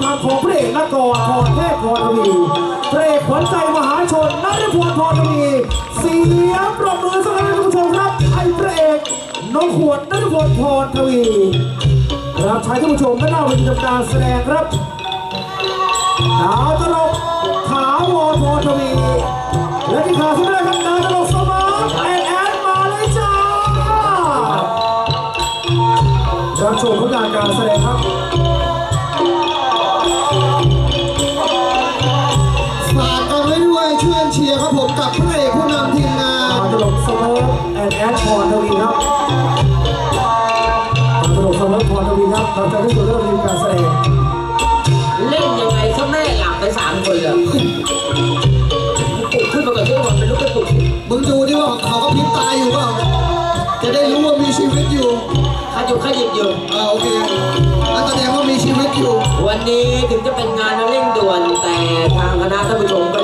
คำของพระเอกนกรพรเทพพรทวีพระเอกขวัญใจมหาชนนัทพลพรทวีเสียงปรบมือสักครั้งท่านผู้ชมครับให้พระเอกน้องขวดนัทพลพรทวีรับใช้ท่านผู้ชมไม่น่าเป็นทำการแสดงครับดาวตลกถาวรพรทวีและที่ขาดไม่ แอนแอนพรทวีครับดาวตลกสมาร์ทพรทวีครับเราจะได้ตัวเริ่มทีมการแสดงเล่นยังไงซะแม่หลับไปสามคนเลยปลุกขึ้นมากับทุกคนเป็นลูกกระตุกมึงดูดิว่าเขาก็พลิบตาอยู่เปล่าจะได้รู้ว่ามีชีวิตอยู่ขยุกขยิบอยู่อ่าโอเคนั่นแสดงว่ามีชีวิตอยู่ วันนี้ถึงจะเป็นงานเร่งด่วนแต่ทางคณะท่านผู้ชมก็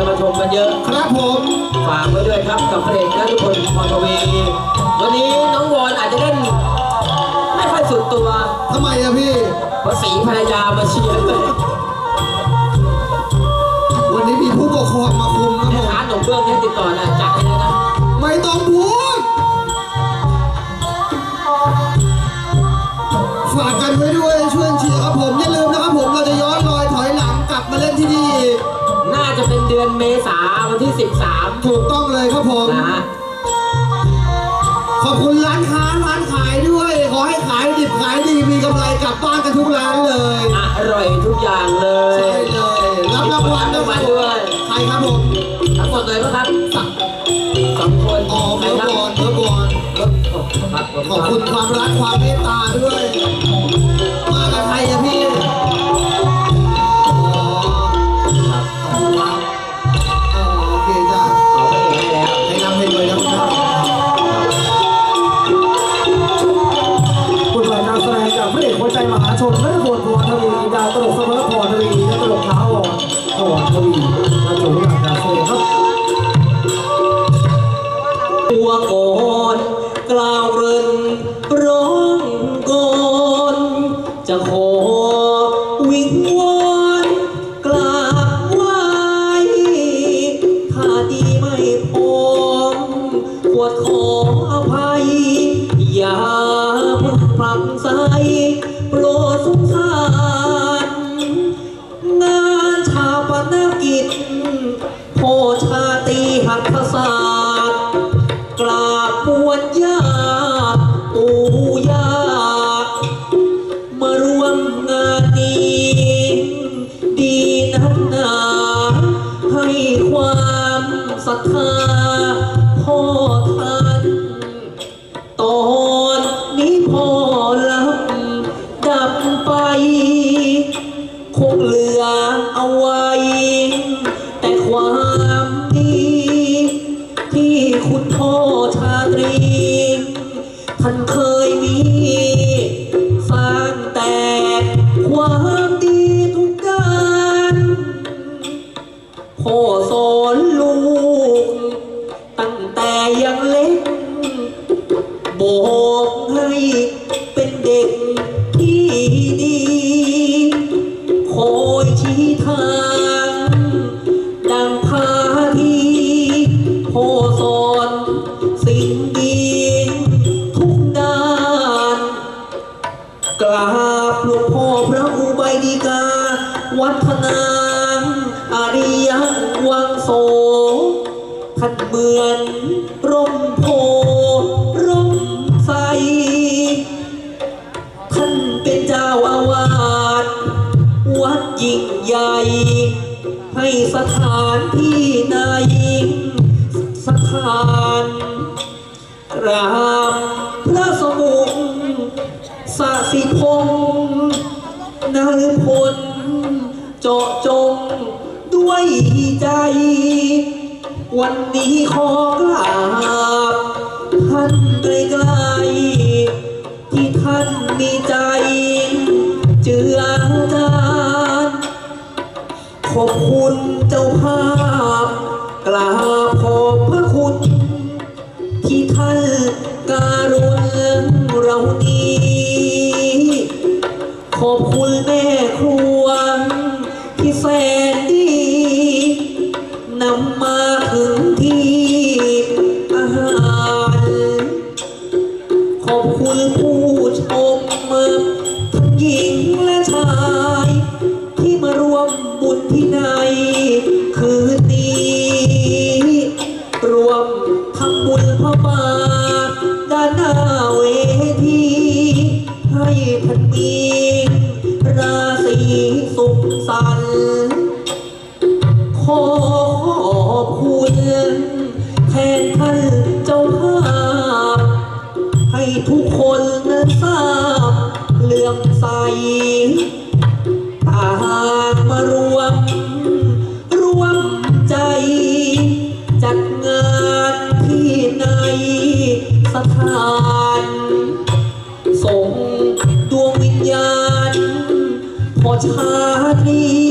ยังมาเชียร์มาชมกันเยอะ ครับผมฝากไว้ด้วยครับกับเพลงนัทุกคนพรทวีวันนี้น้องวอนอาจจะเล่นไม่ค่อยสุดตัว ทำไมอะพี่ เพราะสีภรรยามาเชียร์เลยวันนี้มีผู้ปกครองมาคุมครับผม ร้านหนมเบื้องให้ติดต่อนะจัดให้เลยนะ ไม่ต้องพู เป็นเดือนเมษาวันที่ 13 ถูกต้องเลยครับผม นะฮะ ขอบคุณร้านค้าร้านขายด้วย ขอให้ขายดิบขายดีมีกำไรกลับบ้านกันทุกร้านเลย อร่อยทุกอย่างเลใช่ย เลยรับรางวัลรับรางวัลด้วย ใครครับผมทั้งหมดเลยปะครับสักสองคนอ๋อใครเมื่อครับก่อนเมื่อก่อนครับขอบคุณความรักความเมตตาด้วย วิ มี มือนร่มโพร่มใสท่านเป็นเจ้าอาวาสวัดยิ่งใหญ่ ให้สถานที่นายสถานกราบพระสมุขสาสิพงษ์นฤพล วันนี้ขอกราบท่านไกลๆที่ท่านมีใจ เจือจานขอบคุณเจ้าภาพกราบขอบพระคุณ ที่ท่านการุณเรานี้ขอบคุณแม่ครัวที่แสนดีนานเจ้าภาพให้ทุกคนนั้นทราบเลื่อมใสต่างมารวม รวมใจ จัดงานที่ในสถานส่งดวงวิญญาณพอชาตรี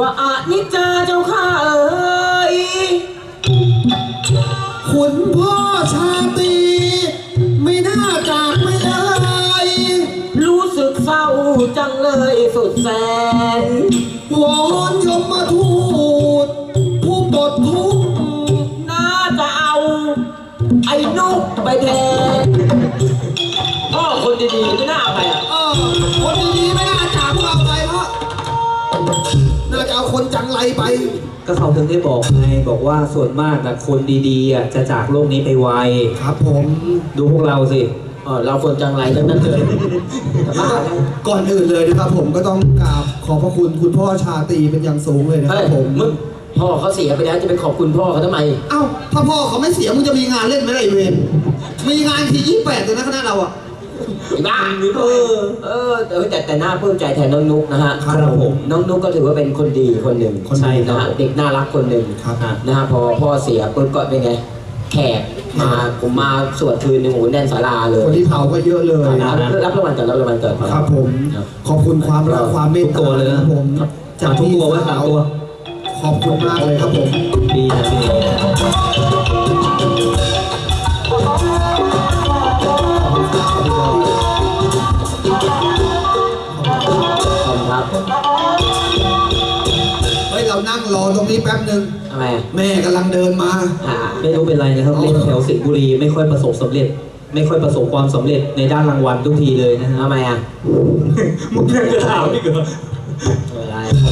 ว่าอานิจจาเจ้าข้าเอ๋ยคุณพ่อชาตรีไม่น่าจากไม่ได้ รู้สึกเศร้าจังเลยสุดแสน วอนยมมาทูตผู้ปลดทุกข์น่าจะเอา ไอ้นุกไปแทนพ่อคนดีๆไม่น่า น่าจะเอาคนจังไรไป ก็เขาถึงได้บอกไงบอกว่าส่วนมากนะคนดีๆอะจะจากโลกนี้ไปไว ครับผมดูพวกเราสิเออเราคนจังไรทั้งนั้นเลยก่อนอื่นเลยนะครับ ผมก็ต้องกราบขอบพระคุณคุณพ่อชาตรีเป็นอย่างสูงเลยนะครับผมมึงพ่อเขาเสียไปแล้วจะไปขอบคุณพ่อเขาทำไม เอ้าถ้าพ่อเขาไม่เสียมึงจะมีงานเล่นไหมล่ะไอเวนมีงานทียี่แปดเลยนะคณะเราอะ ไอ้บ้าเออเออแต่แต่แต่น่าปลื้มใจแทนน้องนุกนะฮะครับผมน้องนุกก็ถือว่าเป็นคนดีคนหนึ่งคนดีนะฮะเด็กน่ารักคนหนึ่งครับ นะฮะพอพ่อเสียปุ๊บก็เป็นไงแขกมาผมมาสวดคืนหนึ่งโอ้โหแน่นศาลาเลยคนที่เผาก็เยอะเลยรับรับรางวัลก่อนรับรางวัลก่อน ครับผม ครับขอบคุณความรักความเมตทุกตัตาวเลยนะนะครับผมจากทุกตัวไว้สามตัว ขอบคุณมากเลยครับผม ดีนะดีข งรอตรงนี้แป๊บหนึ่งทำไมอะแม่กำลังเดินมา อ่าไม่รู้เป็นไรนะครับเล่นแถวสิงห์บุรีไม่ค่อยประสบสำเร็จ ไม่ค่อยประสบความสำเร็จในด้านรางวัลทุกทีเลยนะฮะทำไมอะ มึงยังจะถามอีกเหรออะไรขอบ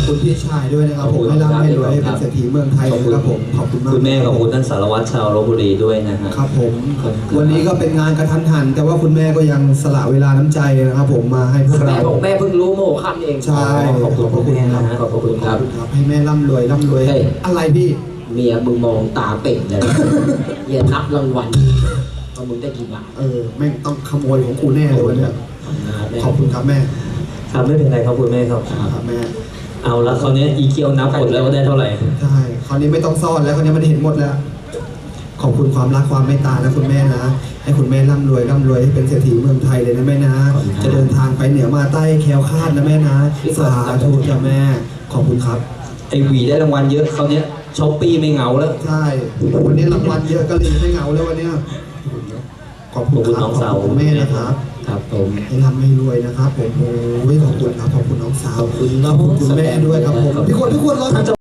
คุณพี่ชายด้วยนะครับผมให้ร่ำให้รวยให้เป็นเศรษฐีเมืองไทยนะครับผมขอบคุณมากคุณแม่ขอบคุณท่านสารวัตรชาวลบบุรีด้วยนะฮะครับผมขอบคุณวันนี้ก็เป็นงานกระทันหัน แต่ว่าคุณแม่ก็ยังสละเวลาน้ำใจนะครับ ผมมาให้พวกแม่เราบอกแม่เพิ่งรู้โมค่ำเองใช่ขอบคุณคุณแม่นะฮะขอบคุณครับครับให้แม่ร่ำรวยร่ำรวยเฮ้ยอะไรพี่เมียมึงมองตาเป่งเลยอย่านับรางวัลว่ามึงได้กี่บาทเออแม่งต้องขโมยของกูแน่เลยวันเนี้ยนะแม่ขอบคุณครับแม่ครับไม่เป็นไรครับคุณแม่ครับครับแม่ เอาละคราวนี้อีเกียวนับหมดแล้วว่าได้เท่าไหร่ ใช่คราวนี้ไม่ต้องซ่อนแล้วคราวนี้มันเห็นหมดแล้ว ขอบคุณความรักความเมตตานะคุณแม่นะ ให้คุณแม่ร่ำรวยร่ำรวยให้เป็นเศรษฐีเมืองไทยเลยนะแม่นะจะเดินทางไปเหนือมาใต้แคล้วคลาดนะแม่นะ สาธุจ้ะแม่ ขอบคุณครับ ไอหวีได้รางวัลเยอะคราวนี้ช้อปปี้ไม่เหงาแล้ว ใช่ วันนี้รางวัลเยอะก็เลยไม่เหงาแล้ววันเนี้ยขอบคุณครับขอบคุณน้องสาวขบคุณแม่นะครับ คครับผมให้ร่ำให้รวยนะครับผมโอ้ยขอบคุณครับขอบคุณน้องสาวขอบคุณน้องขอบคุณคุณแม่ด้วยครับผมพี่คนพี่คนรอ